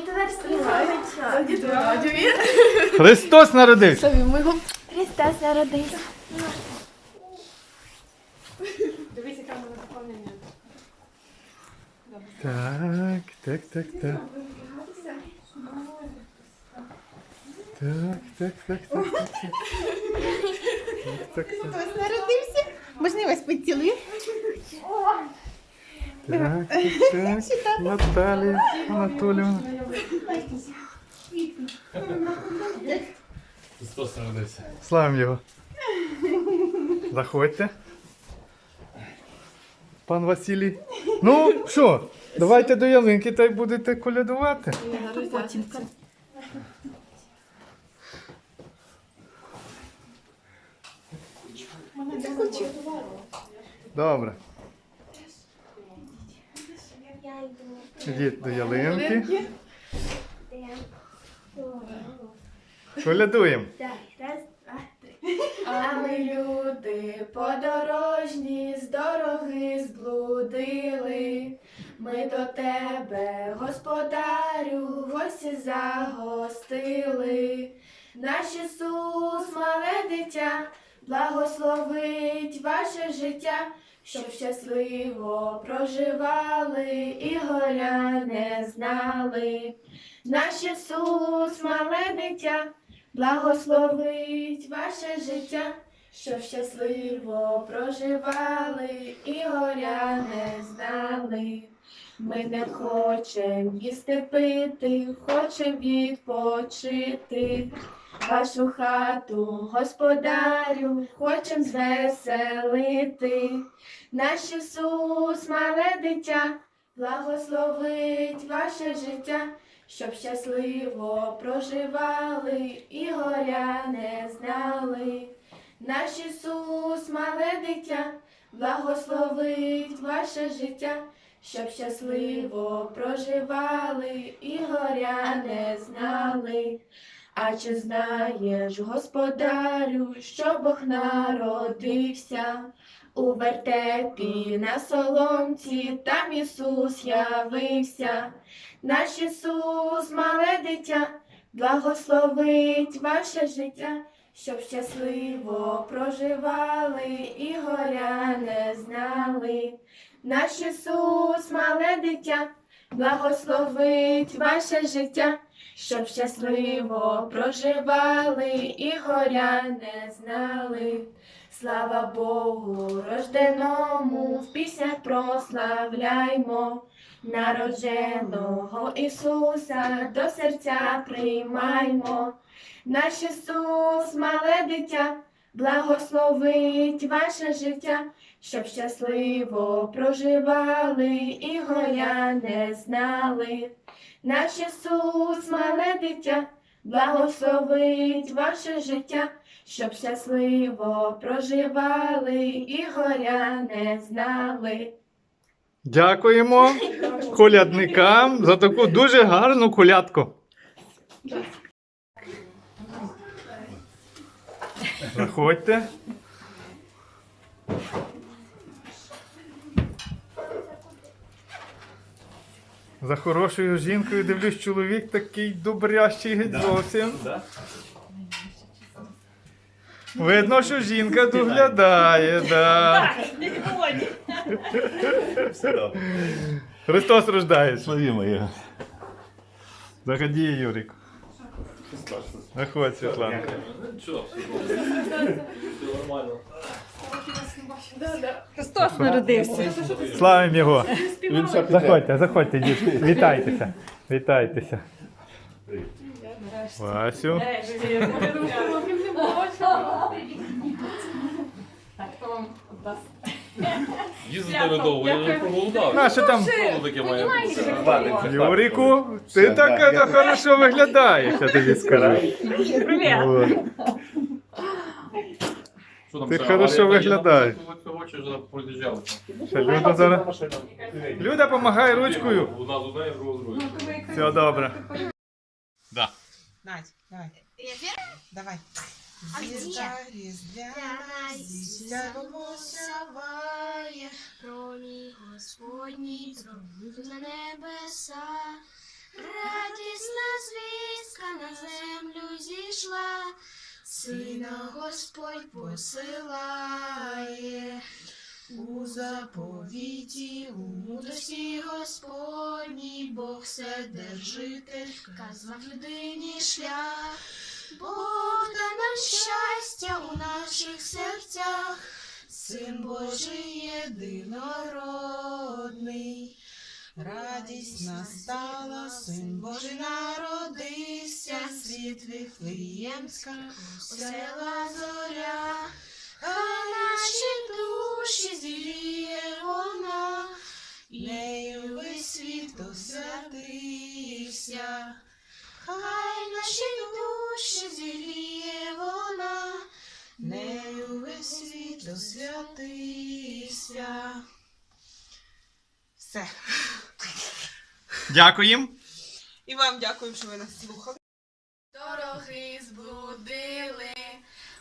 товариство. Христос народився. Христос народився. Так, так, так, так. Так, так, так, так, так, так. Так, так, так. Хтось народився. Можна я вас поцілую? Так, так, так. Славимо його. Заходьте. Пан Василій. Ну, що, давайте до ялинки та й будете колядувати. Добре. Ідіть до ялинки. Колядуємо. Раз, два, три. А ми люди подорожні, з дороги зблудили. Ми до тебе, господарю, гості загостили. Наш Ісус, мале дитя, благословить ваше життя, щоб щасливо проживали і горя не знали. Наш Ісус, мале дитя, благословить ваше життя, щоб щасливо проживали і горя не знали. Ми не хочем їсти пити, хочем відпочити. Вашу хату, господарю, хочем звеселити. Наш Ісус, мале дитя, благословить ваше життя, щоб щасливо проживали і горя не знали. Наш Ісус, мале дитя, благословить ваше життя, щоб щасливо проживали і горя не знали. А чи знаєш, господарю, що Бог народився? У вертепі на соломці там Ісус явився. Наш Ісус, мале дитя, благословить ваше життя, щоб щасливо проживали і горя не знали. Наш Ісус, мале дитя, благословить ваше життя, щоб щасливо проживали і горя не знали. Слава Богу, рожденому, в піснях прославляймо. Народженого Ісуса до серця приймаймо. Наш Ісус, мале дитя, благословить ваше життя, щоб щасливо проживали і горя не знали. Наш Ісус, мале дитя, благословить ваше життя, щоб щасливо проживали і горя не знали. Дякуємо колядникам за таку дуже гарну колядку. Заходьте. За хорошою жінкою дивлюсь, чоловік такий добрящий геть зовсім. Видно, що жінка доглядає, да. Христос рождається. Славімо його. Заходи, Юрик. Заходь, Світланка. Що? Все нормально. Христос народився. Славимо його. Заходьте, заходьте, дітки. Вітайтеся. Вітайтеся. Васю. Їздити недовго, я вже проголодав. Що там? Що таке має бути? Юрику, ти так хорошо виглядаєш, я тобі скажу. От. Що там Ти ще? хорошо А, я- я виглядаєш. Коротше, вже проїжджали. Ще Люда зараз. Люда, помагай ручкою. Одна з друга з. Все добре. Да. Надь, давай. Давай. Звізда різдвяна, зісявилося Сяває, промінь Господній, зробив на небеса, Радісна звістка на землю зійшла, Сина Господь посилає. У заповіті, у Мудрості Господній Бог вседержитель вказав людині шлях. Бог да нам щастя у наших серцях, Син Божий єдинородний. Радість настала, Син Божий народився, світ Вифлеємська, Села зоря, хай наші душі зігріє вона, нею весь світ освятився. хай наші душі зігріє вона. Нею весь світ освятився. Все. Дякуємо. І вам дякую, що ви нас слухали. Дороги збудили,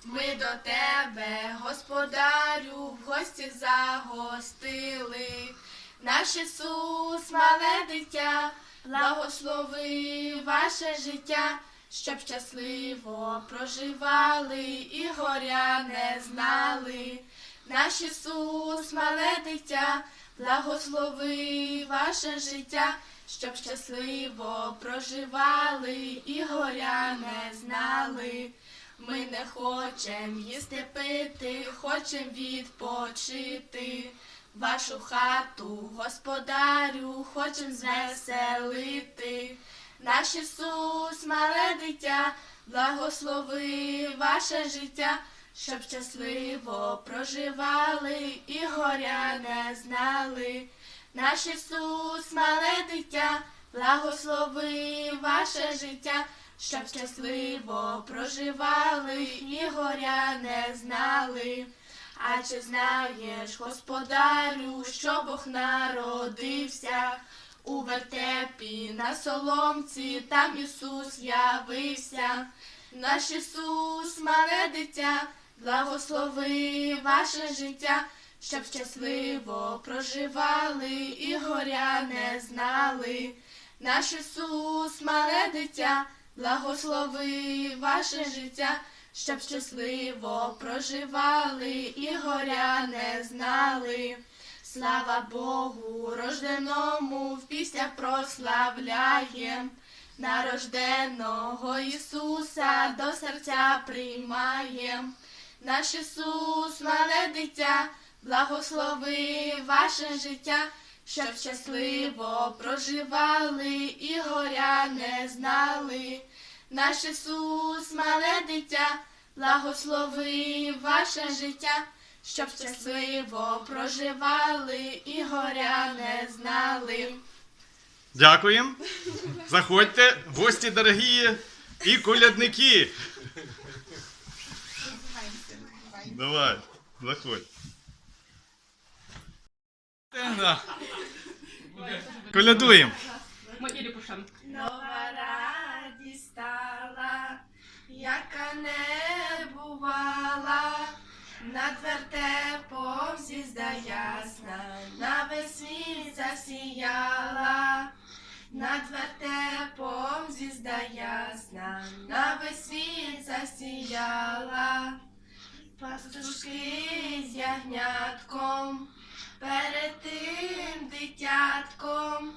ми до тебе, господарю, в гості загостили. Наш Ісус, мале дитя, благослови ваше життя, щоб щасливо проживали і горя не знали. Наш Ісус, мале дитя, благослови ваше життя, щоб щасливо проживали і горя не знали. Ми не хочем їсти пити, хочем відпочити. Вашу хату, господарю, хочем звеселити. Наш Ісус, мале дитя, благослови ваше життя, щоб щасливо проживали і горя не знали. Наш Ісус, мале дитя, благослови ваше життя, щоб щасливо проживали і горя не знали. А чи знаєш, господарю, що Бог народився? У вертепі на соломці там Ісус явився. Наш Ісус, мале дитя, благослови ваше життя, щоб щасливо проживали і горя не знали. Наш Ісус, мале дитя, благослови ваше життя, щоб щасливо проживали і горя не знали. Слава Богу, рожденому в піснях прославляєм. Нарожденого Ісуса до серця приймаєм. Наш Ісус, мале дитя, благослови ваше життя, щоб щасливо проживали і горя не знали. Наш Ісус, мале дитя, благослови ваше життя, щоб щасливо проживали і горя не знали. Дякуємо. Заходьте, гості дорогі і колядники. Давай, заходь. Колядуємо. Нова радість стала, яка не бувала, над вертепом зізда ясна, на весь світ засіяла, над вертепом зізда ясна, на весь світ засіяла, пастушки з ягнятком, перед тим дитятком.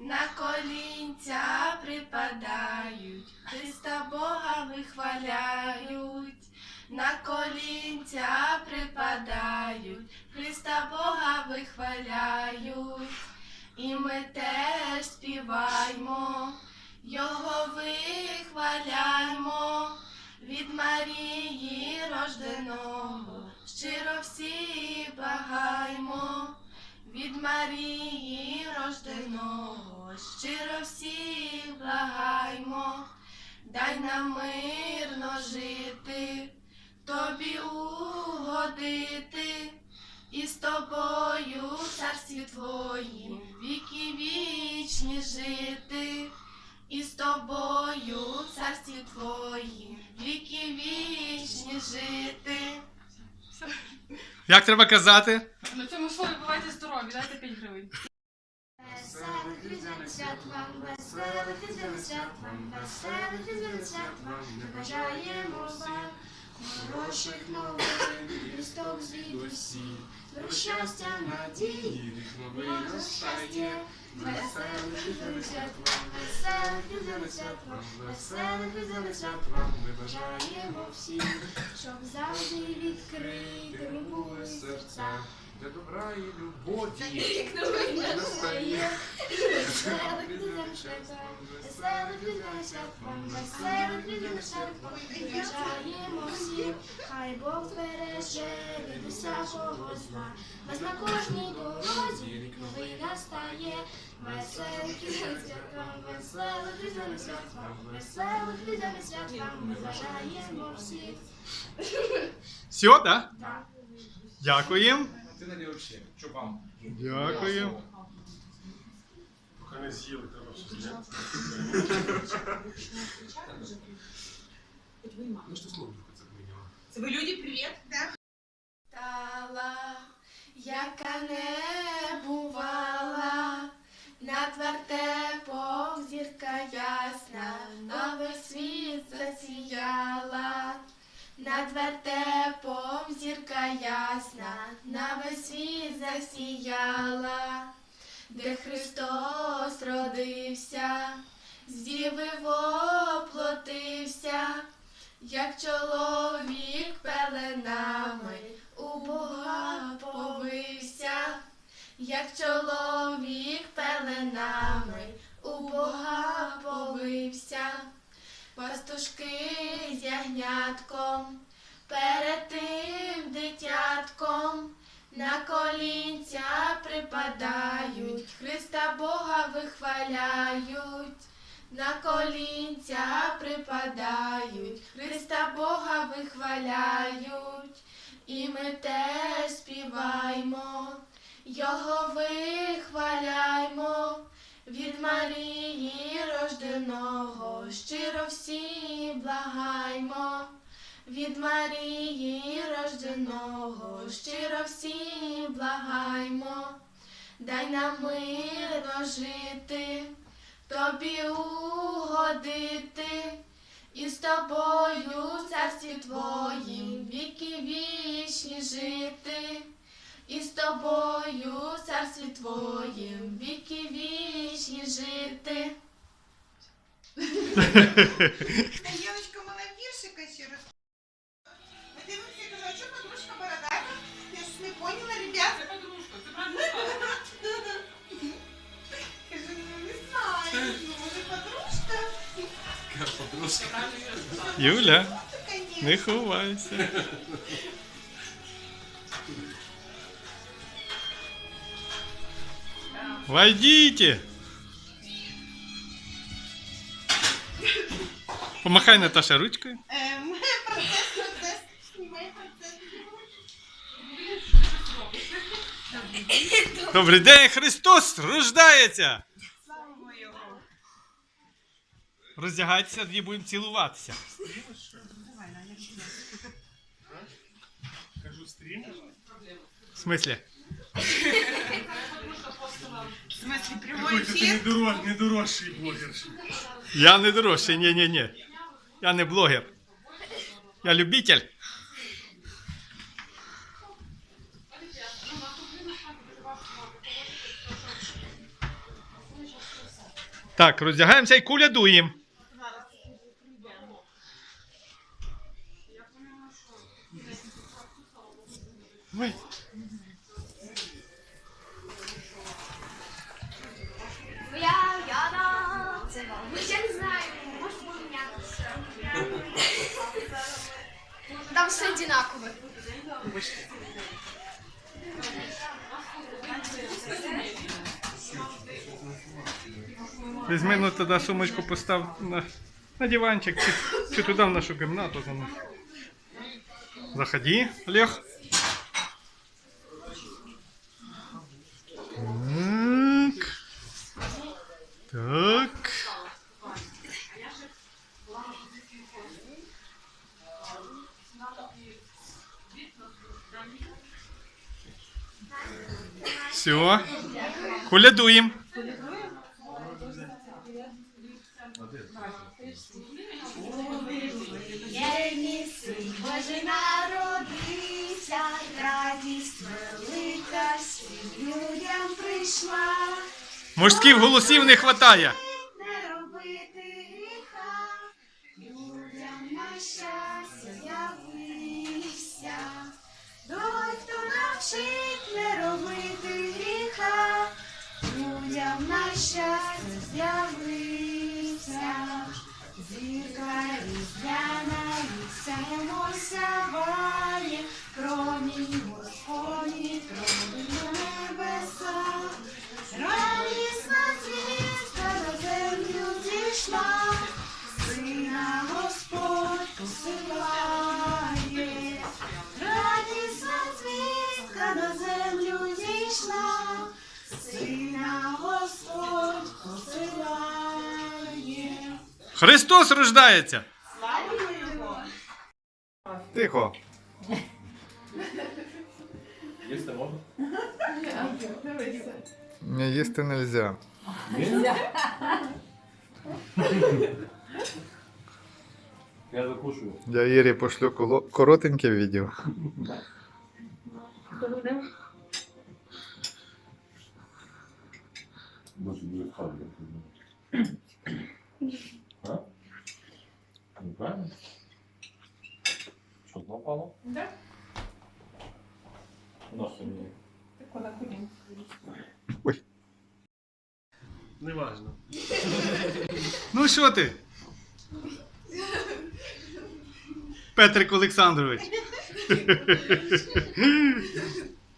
На колінця припадають, Христа Бога вихваляють, на колінця припадають, Христа Бога вихваляють, і ми теж співаймо, Його вихваляймо, від Марії рожденого, щиро всі благаймо від Марії рожденого, щиро всіх благаймо, дай нам мирно жити, тобі угодити, і з тобою в царстві твоїм віки вічні жити, і з тобою в царстві твоїм жити. Як треба казати? На цьому слові бувайте здорові, дайте 5 гривень. веселих різдвяних свят вам, веселих різдвяних свят вам, веселих різдвяних свят вам, ми бажаємо вам хороших новин, Христок звідусі, про щастя, надії, нового щастя. Веселих різдвяних свят вам, веселих вам, веселих ми бажаємо всім, щоб завжди відкрити були серця. Для добра і любові. Настає, веселих різдвяних свят вам, свят вам, веселих свят вам, ми хай Бог береже від усякого зла, вас на кожній дорозі рік новий настає, веселих різдвяних свят вам, веселих різдвяних свят веселих різдвяних свят вам, ми бажаємо всім. Все, так? Так. Дякуємо. Ти ще. Дякую. Поки не з'їли. Ну це? Ви люди, привіт. Стала, яка не бувала, над вертепом зірка ясна, на весь світ засіяла, над вертепом зірка ясна, на весь світ засіяла, де Христос родився, з діви воплотився. Як чоловік пеленами у Бога повився, як чоловік пеленами у Бога повився, пастушки з ягнятком, перед тим дитятком, на колінця припадають, Христа Бога вихваляють. На колінця припадають, Христа Бога вихваляють, і ми теж співаймо, Його вихваляймо, від Марії рожденого, щиро всі благаймо, від Марії рожденого, щиро всі благаймо, дай нам мирно жити тобі угодити, і з тобою в царстві твоїм віки вічні жити, і з тобою в царстві твоїм віки вічні жити. Подружка. Юля, не ховайся. Войдите. Помахай Наташа процес. Добрий день, Христос рождається. Слава Його. Роздягайтеся, тоді будемо цілуватися. Кажу, стрім. В смислі? В смысле, прямой Ой, ти не ефір? дорож, не дорожчий блогер. Я не дорожчий, ні, ні, ні. Я не блогер. Я любитель. Так, роздягаємося і кулядуємо. Ой. Я, я, да, це вам. Я не знаю, може помінятися. Там все одинакове. Візьми ну тоді сумочку постав на, на диванчик чи, чи туди в нашу кімнату. Там. Заходи, Олег. Так. Так. Все. Колядуємо. Колядуємо? Єдний син Божий народився, радість велика всім людям прийшла. Мужських голосів не вистачає. Не робити гріха, людям на щастя з'явився. Той, хто навчить не робити гріха, людям на щастя з'явився. Зірка різдвяна і сяємо сяває, промінь Господні, промінь небеса. Христос рождається. Тихо. Їсти можна? Не їсти не можна. Я закушую. Я Ірі пошлю коло- коротеньке відео. Дуже дуже правильно? Що, знову впало? Да. Нахуй мені. Неважно. Ну що ти? Петрик Олександрович.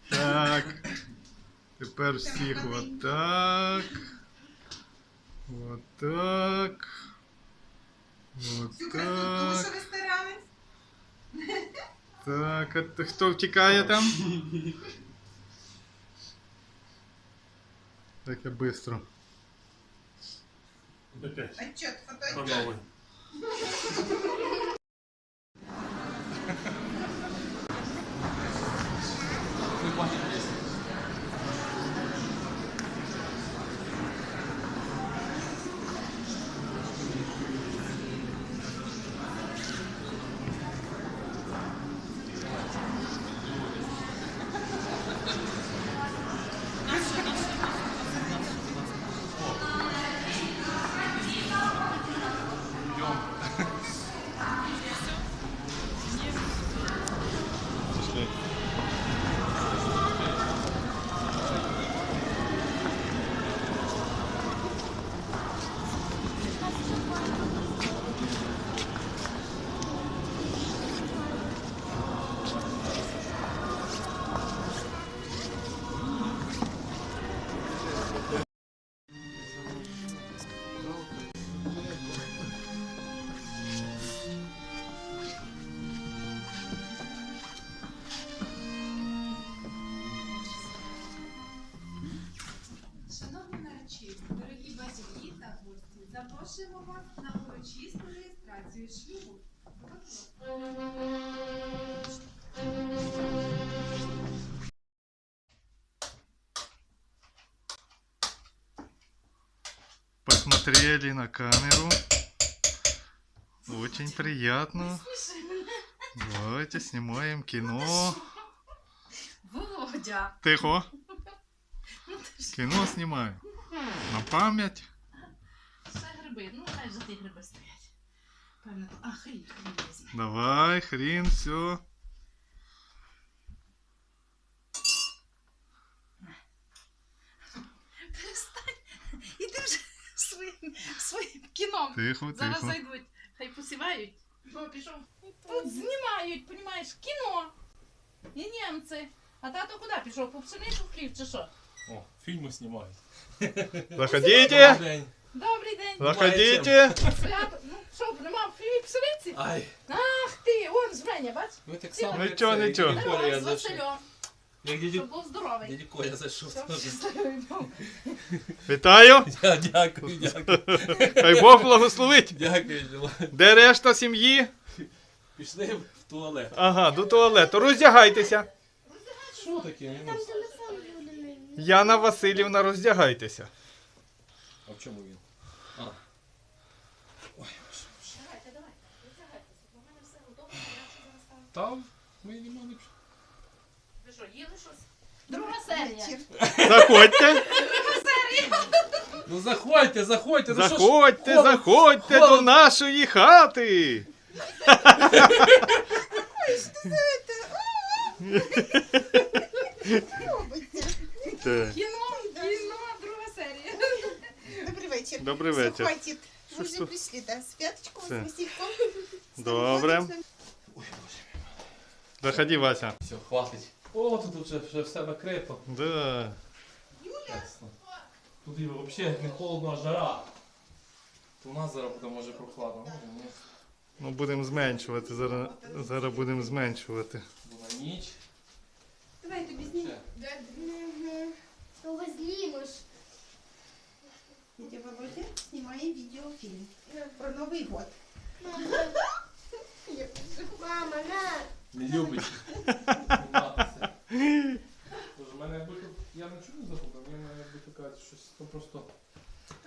Так. Тепер всіх отак. Отак. Всю красоту, Отак. що старались. Так, а кто хто втікає там? Так я быстро. Опять. Отчет, По фотоотчет. новой. Шановні наречені, дорогі батьки та гості, запрошуємо вас на урочисту реєстрацію шлюбу. Посмотрели на камеру. Очень приятно. Давайте снимаем кино. Володя! Тихо. Кино снимаю. На память. Ще гриби, ну хай же ті гриби стоять. Певно, а хрін хрін візьме. Давай, хрен, все. Перестань! Іди вже своїм, своїм кіном. Тихо, Зараз тихо. зайдуть, хай посівають. О, пішов. Тут знімають, понімаєш, кіно. І німці. А тато куди пішов? По пшеницю в хліб чи що? О, фільми знімають. Заходите. день. Добрий день. Заходите. Свято, ну що, нема хліб пшениці? Ай, Ах ти, он жменя, бач? ви так само. Ну як чого, це, нічого. як Коля Давай я з зайшов. Васильом, Як щоб був здоровий. дядю Коля зайшов. Щоб теж. щасливий був. Вітаю. Я Дякую, дякую. Хай Бог благословить. Дякую, Діла. Де решта сім'ї? Пішли в туалет. Ага, до туалету. Роздягайтеся. Що таке? Мінус? Яна Васильівна, роздягайтеся. А в чому він? А. Давайте, давайте. Витягайтеся, бо в мене все готово, я вже зараз. Там ми не мали. Ви що, їли щось? Друга серія. Заходьте, Ну заходьте, заходьте, ну що ж. заходьте, холод- заходьте холод- до нашої хати. Робиться. Так. Кіно, кіно, друга серія. Добрий вечір. Добрий Все, вечір. хватит. Що Ми ж вже тут? прийшли, да, з п'яточком, Все. з Васильком. Добре. Ой, Боже. Заходи, Вася. Все, хватить. О, тут вже, вже все накрито. Да. Ясно. Тут і взагалі не холодно, а жара. То у нас зараз буде може прохладно. Ні. Ну будемо зменшувати. Зараз, зараз будемо зменшувати. Бо на ніч. Давай, тобі Ще. Кого знімеш? Дядя Володя знімає відеофільм про Новий год. Мама, на. Не любить. Тож, в мене якби тут. Я нічого не загубив, я мене якби така щось то просто.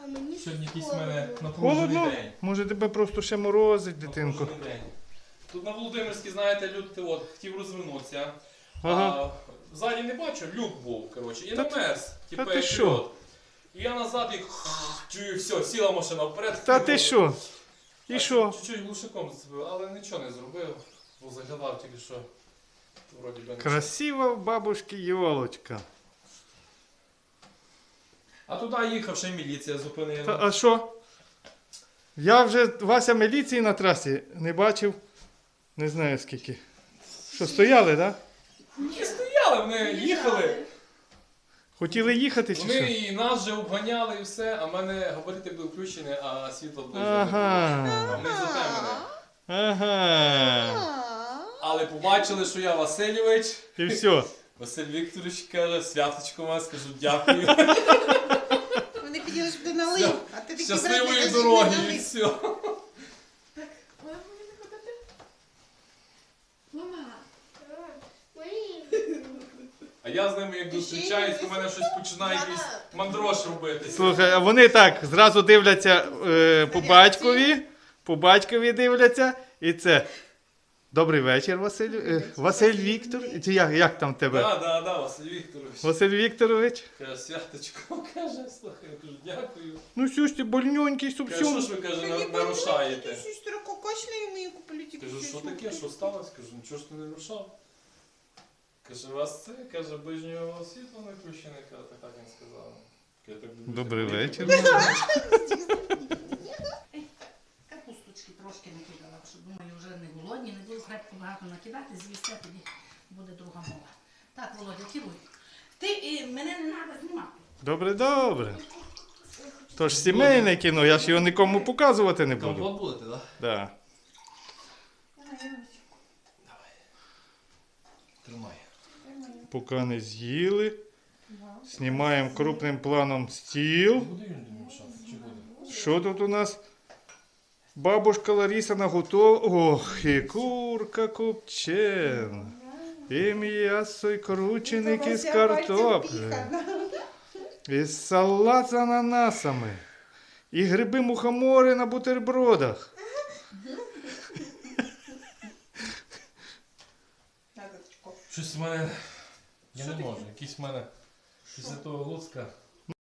А мені Сьогодні якийсь в холодно. мене напружений Холодно? день. Може тебе просто ще морозить, дитинку. Напружений день. Тут на Володимирській, знаєте, люд от, хотів розвернутися. Ага. А, ззаді не бачу, люк був, коротше, і Та намерз. Типу, ти як що? І я назад і чую, все, сіла машина вперед. Та ти що? І що? Чуть-чуть глушаком зацепив, але нічого не зробив. Бо заглядав тільки що. Вроді би нічого. Красива в бабушки йолочка. А туди їхав, ще й міліція зупинила. Та, а що? Я вже Вася міліції на трасі не бачив. Не знаю скільки. Що, стояли, так? Да? Ні, стояли, вони їхали. Хотіли їхати чи Вони що? і нас вже обганяли і все, а в мене габарити були включені, а світло не Ага. А вони затемнені. Ага. Але побачили, що я Васильович. І все. Василь Вікторович каже, святочко вас, кажу, дякую. Вони хотіли, щоб ти налив, а ти Щасливої брат, дороги і налив. все. Мама. Мої. А я з ними як зустрічаюсь, у мене щось починає якийсь мандрош робити. Слухай, а вони так зразу дивляться е, по батькові, по батькові дивляться, і це. Добрий вечір, Василь. е, Василь Віктор. Чи як, як там тебе? Так, так, так, Василь Вікторович. Василь Вікторович. Каже, святочко, каже, слухай, я кажу, дякую. Ну що ж ти больненький Каже, що ж ви каже, на- нарушаєте? Ти щось трохи кашляє, яку політику. Кажу, що таке, що сталося? Кажу, нічого ж ти не нарушав. Каже, у вас це, каже, ближнього світла не включене, каже, так, він сказав. Так Добрий вечір. Капусточки трошки накидала, щоб думаю, вже не голодні, не буду крепко багато накидати, звісти, тоді буде друга мова. Так, Володя, керуй. Ти е, мене не треба знімати. Добре, добре. Тож сімейне кіно, я ж його нікому показувати не буду. Компот будете, так? Да. Тримай. Поки не з'їли. Знімаємо крупним планом стіл. Що тут у нас? Бабушка Лариса наготова. Ох, і курка копчена. І м'ясо, і крученик із картоплею. І салат з ананасами. І гриби мухомори на бутербродах. Щось в мене. Я не можу. Якийсь в мене після того Луцька